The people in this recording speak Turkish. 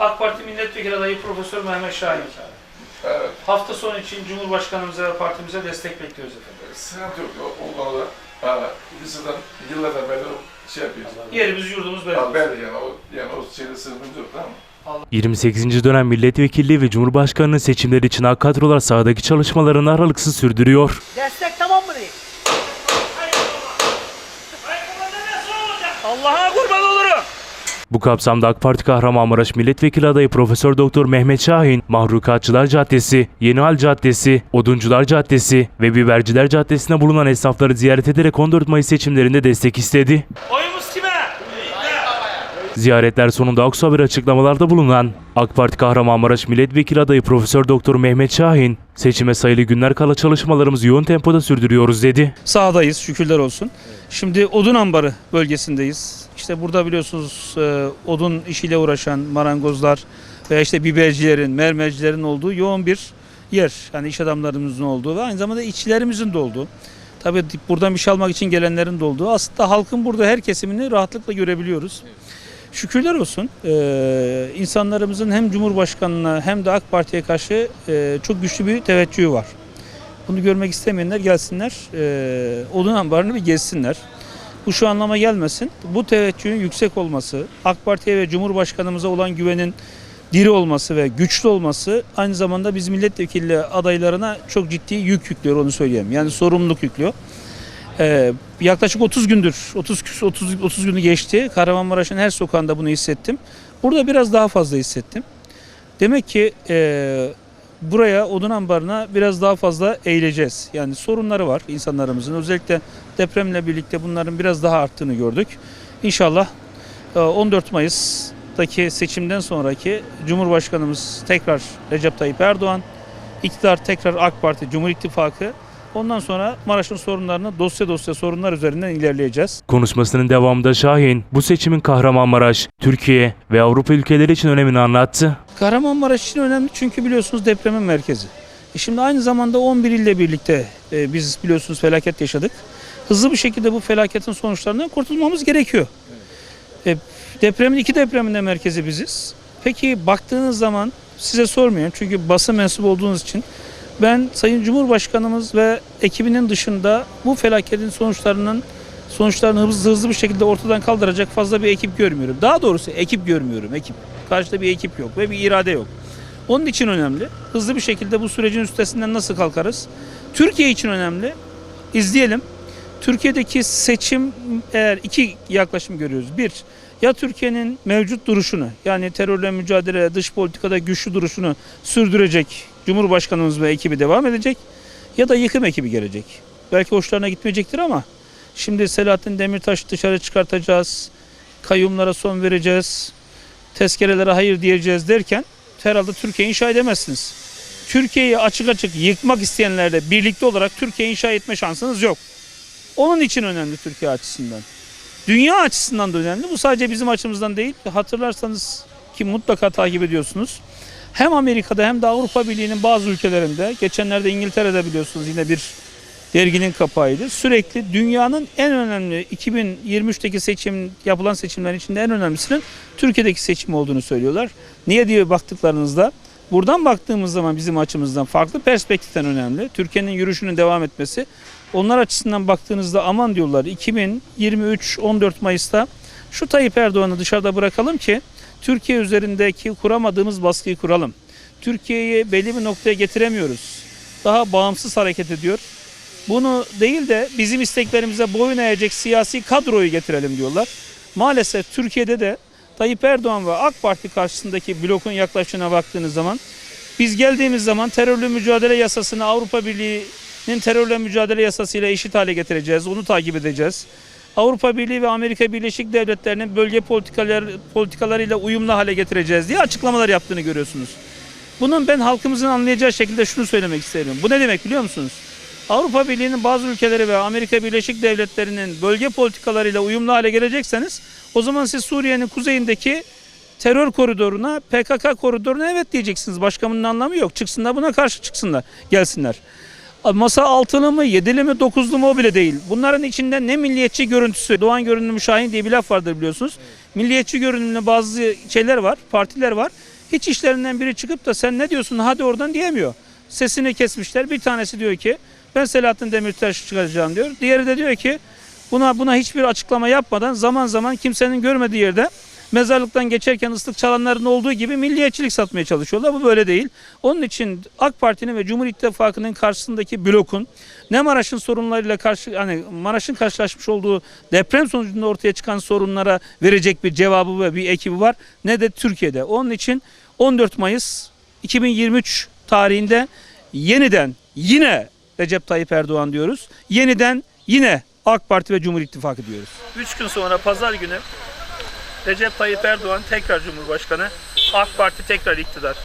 AK Parti Milletvekili adayı Profesör Mehmet Şahin. Evet. Hafta sonu için Cumhurbaşkanımıza ve partimize destek bekliyoruz efendim. Sıkıntı yok o, o konuda. Ha, liseden yıllardan beri şey yapıyoruz. Yerimiz yurdumuz belli. Ha, belli yani o, yani o şeyde sıkıntı yok tamam mı? 28. dönem milletvekilliği ve cumhurbaşkanlığı seçimleri için AK kadrolar sahadaki çalışmalarını aralıksız sürdürüyor. Destek tamam mı değil? Allah'a kurban olurum. Bu kapsamda AK Parti Kahramanmaraş Milletvekili adayı Profesör Doktor Mehmet Şahin, Mahrukatçılar Caddesi, Yenihal Caddesi, Oduncular Caddesi ve Biberciler Caddesi'nde bulunan esnafları ziyaret ederek 14 Mayıs seçimlerinde destek istedi. Oyumuz kime? Ziyaretler sonunda Aksu Haber açıklamalarda bulunan AK Parti Kahramanmaraş Milletvekili adayı Profesör Doktor Mehmet Şahin, seçime sayılı günler kala çalışmalarımızı yoğun tempoda sürdürüyoruz dedi. sahadayız şükürler olsun. Şimdi odun ambarı bölgesindeyiz. İşte burada biliyorsunuz e, odun işiyle uğraşan marangozlar veya işte bibercilerin, mermercilerin olduğu yoğun bir yer. Yani iş adamlarımızın olduğu ve aynı zamanda işçilerimizin de olduğu. Tabii buradan bir şey almak için gelenlerin de olduğu. Aslında halkın burada her kesimini rahatlıkla görebiliyoruz. Şükürler olsun. Ee, insanlarımızın hem Cumhurbaşkanı'na hem de AK Parti'ye karşı e, çok güçlü bir teveccühü var. Bunu görmek istemeyenler gelsinler, e, odun ambarını bir gezsinler. Bu şu anlama gelmesin. Bu teveccühün yüksek olması, AK Parti'ye ve Cumhurbaşkanımıza olan güvenin diri olması ve güçlü olması aynı zamanda biz milletvekili adaylarına çok ciddi yük yüklüyor onu söyleyeyim. Yani sorumluluk yüklüyor. Ee, yaklaşık 30 gündür, 30 küs- 30 30 günü geçti. Kahramanmaraş'ın her sokağında bunu hissettim. Burada biraz daha fazla hissettim. Demek ki e, buraya odun ambarına biraz daha fazla eğileceğiz. Yani sorunları var insanlarımızın. Özellikle depremle birlikte bunların biraz daha arttığını gördük. İnşallah e, 14 Mayıs'taki seçimden sonraki Cumhurbaşkanımız tekrar Recep Tayyip Erdoğan, iktidar tekrar AK Parti, Cumhur İttifakı. Ondan sonra Maraş'ın sorunlarını dosya dosya sorunlar üzerinden ilerleyeceğiz. Konuşmasının devamında Şahin, bu seçimin Kahramanmaraş, Türkiye ve Avrupa ülkeleri için önemini anlattı. Kahramanmaraş için önemli çünkü biliyorsunuz depremin merkezi. E şimdi aynı zamanda 11 ille birlikte e, biz biliyorsunuz felaket yaşadık. Hızlı bir şekilde bu felaketin sonuçlarından kurtulmamız gerekiyor. E, depremin iki depremin de merkezi biziz. Peki baktığınız zaman size sormuyorum çünkü basın mensubu olduğunuz için ben Sayın Cumhurbaşkanımız ve ekibinin dışında bu felaketin sonuçlarının sonuçlarını hızlı, hızlı bir şekilde ortadan kaldıracak fazla bir ekip görmüyorum. Daha doğrusu ekip görmüyorum. Ekip. Karşıda bir ekip yok ve bir irade yok. Onun için önemli. Hızlı bir şekilde bu sürecin üstesinden nasıl kalkarız? Türkiye için önemli. İzleyelim. Türkiye'deki seçim eğer iki yaklaşım görüyoruz. Bir, ya Türkiye'nin mevcut duruşunu yani terörle mücadele, dış politikada güçlü duruşunu sürdürecek Cumhurbaşkanımız ve ekibi devam edecek ya da yıkım ekibi gelecek. Belki hoşlarına gitmeyecektir ama şimdi Selahattin Demirtaş'ı dışarı çıkartacağız, kayyumlara son vereceğiz, tezkerelere hayır diyeceğiz derken herhalde Türkiye inşa edemezsiniz. Türkiye'yi açık açık yıkmak isteyenlerle birlikte olarak Türkiye inşa etme şansınız yok. Onun için önemli Türkiye açısından. Dünya açısından da önemli. Bu sadece bizim açımızdan değil. Hatırlarsanız ki mutlaka takip ediyorsunuz. Hem Amerika'da hem de Avrupa Birliği'nin bazı ülkelerinde, geçenlerde İngiltere'de biliyorsunuz yine bir derginin kapağıydı. Sürekli dünyanın en önemli 2023'teki seçim yapılan seçimlerin içinde en önemlisinin Türkiye'deki seçim olduğunu söylüyorlar. Niye diye baktıklarınızda buradan baktığımız zaman bizim açımızdan farklı perspektiften önemli. Türkiye'nin yürüyüşünün devam etmesi. Onlar açısından baktığınızda aman diyorlar 2023 14 Mayıs'ta şu Tayyip Erdoğan'ı dışarıda bırakalım ki Türkiye üzerindeki kuramadığımız baskıyı kuralım. Türkiye'yi belli bir noktaya getiremiyoruz. Daha bağımsız hareket ediyor. Bunu değil de bizim isteklerimize boyun eğecek siyasi kadroyu getirelim diyorlar. Maalesef Türkiye'de de Tayyip Erdoğan ve AK Parti karşısındaki blokun yaklaşımına baktığınız zaman biz geldiğimiz zaman terörle mücadele yasasını Avrupa Birliği'nin terörle mücadele yasasıyla eşit hale getireceğiz. Onu takip edeceğiz. Avrupa Birliği ve Amerika Birleşik Devletleri'nin bölge politikalar, politikalarıyla uyumlu hale getireceğiz diye açıklamalar yaptığını görüyorsunuz. Bunun ben halkımızın anlayacağı şekilde şunu söylemek isterim. Bu ne demek biliyor musunuz? Avrupa Birliği'nin bazı ülkeleri ve Amerika Birleşik Devletleri'nin bölge politikalarıyla uyumlu hale gelecekseniz o zaman siz Suriye'nin kuzeyindeki terör koridoruna, PKK koridoruna evet diyeceksiniz. Başka bunun anlamı yok. Çıksınlar buna karşı çıksınlar, gelsinler. Masa altılı mı, yedili mi, dokuzlu mu o bile değil. Bunların içinde ne milliyetçi görüntüsü, Doğan görünümlü Şahin diye bir laf vardır biliyorsunuz. Milliyetçi görünümlü bazı şeyler var, partiler var. Hiç işlerinden biri çıkıp da sen ne diyorsun hadi oradan diyemiyor. Sesini kesmişler. Bir tanesi diyor ki ben Selahattin Demirtaş çıkaracağım diyor. Diğeri de diyor ki buna buna hiçbir açıklama yapmadan zaman zaman kimsenin görmediği yerde mezarlıktan geçerken ıslık çalanların olduğu gibi milliyetçilik satmaya çalışıyorlar. Bu böyle değil. Onun için AK Parti'nin ve Cumhur İttifakı'nın karşısındaki blokun ne Maraş'ın sorunlarıyla karşı hani Maraş'ın karşılaşmış olduğu deprem sonucunda ortaya çıkan sorunlara verecek bir cevabı ve bir ekibi var ne de Türkiye'de. Onun için 14 Mayıs 2023 tarihinde yeniden yine Recep Tayyip Erdoğan diyoruz. Yeniden yine AK Parti ve Cumhur İttifakı diyoruz. 3 gün sonra pazar günü Recep Tayyip Erdoğan tekrar Cumhurbaşkanı, AK Parti tekrar iktidar.